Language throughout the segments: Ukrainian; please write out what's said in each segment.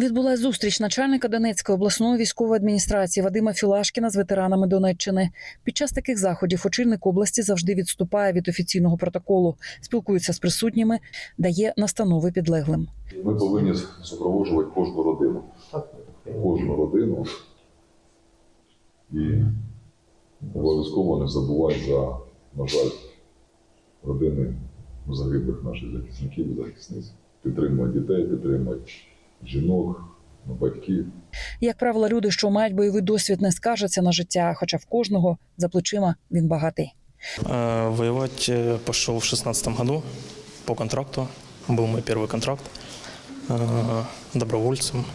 Відбулася зустріч начальника Донецької обласної військової адміністрації Вадима Філашкіна з ветеранами Донеччини. Під час таких заходів очільник області завжди відступає від офіційного протоколу, спілкується з присутніми, дає настанови підлеглим. Ми повинні супроводжувати кожну родину. Кожну родину. І обов'язково не забувати за, на жаль, родини загиблих наших захисників і захисниць. Підтримують дітей, підтримують жінок, батьків. Як правило, люди, що мають бойовий досвід, не скаржаться на життя, хоча в кожного за плечима він багатий. Э, Воевать э, пошел в шестнадцатом году по контракту. Был мой первый контракт э, добровольцем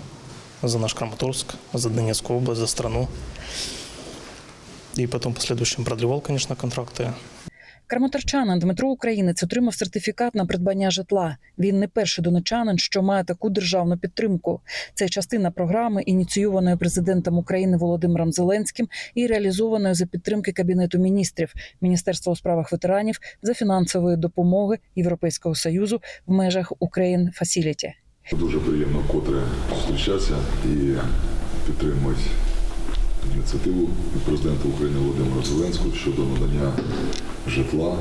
за наш Краматорск, за Донецкую область, за страну. И потом в последующем продлевал, конечно, контракты. Краматорчанин Дмитро Українець отримав сертифікат на придбання житла. Він не перший донечанин, що має таку державну підтримку. Це частина програми, ініційованої президентом України Володимиром Зеленським і реалізованої за підтримки Кабінету міністрів, Міністерства у справах ветеранів за фінансової допомоги Європейського союзу в межах Україн Фасіліті. Дуже приємно вкотре зустрічатися і підтримують ініціативу президента України Володимира Зеленського щодо надання житла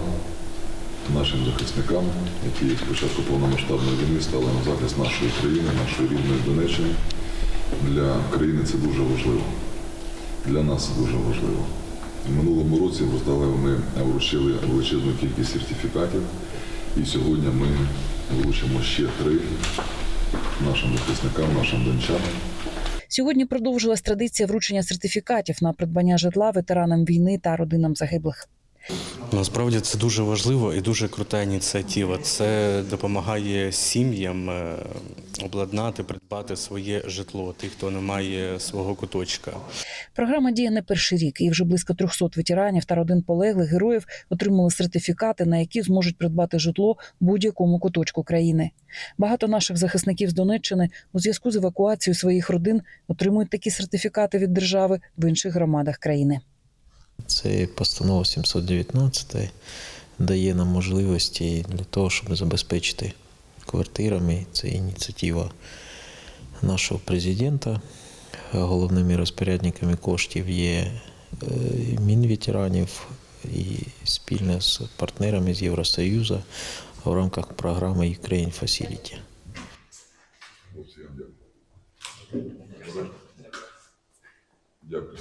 нашим захисникам, які з початку повномасштабної війни стали на захист нашої країни, нашої рідної Донеччини. Для країни це дуже важливо. Для нас це дуже важливо. Минулому році роздали ми вручили величезну кількість сертифікатів, і сьогодні ми вручимо ще три нашим захисникам, нашим дончанам. Сьогодні продовжилась традиція вручення сертифікатів на придбання житла ветеранам війни та родинам загиблих. Насправді це дуже важливо і дуже крута ініціатива. Це допомагає сім'ям е, обладнати, придбати своє житло, тих, хто не має свого куточка. Програма діє не перший рік, і вже близько 300 ветеранів та родин полеглих героїв отримали сертифікати, на які зможуть придбати житло будь-якому куточку країни. Багато наших захисників з Донеччини у зв'язку з евакуацією своїх родин отримують такі сертифікати від держави в інших громадах країни. Це постанова 719 дає нам можливості для того, щоб забезпечити квартирами. Це ініціатива нашого президента. Головними розпорядниками коштів є е, Мінветеранів і спільно з партнерами з Євросоюзу в рамках програми Ukraine Facility. Дякую.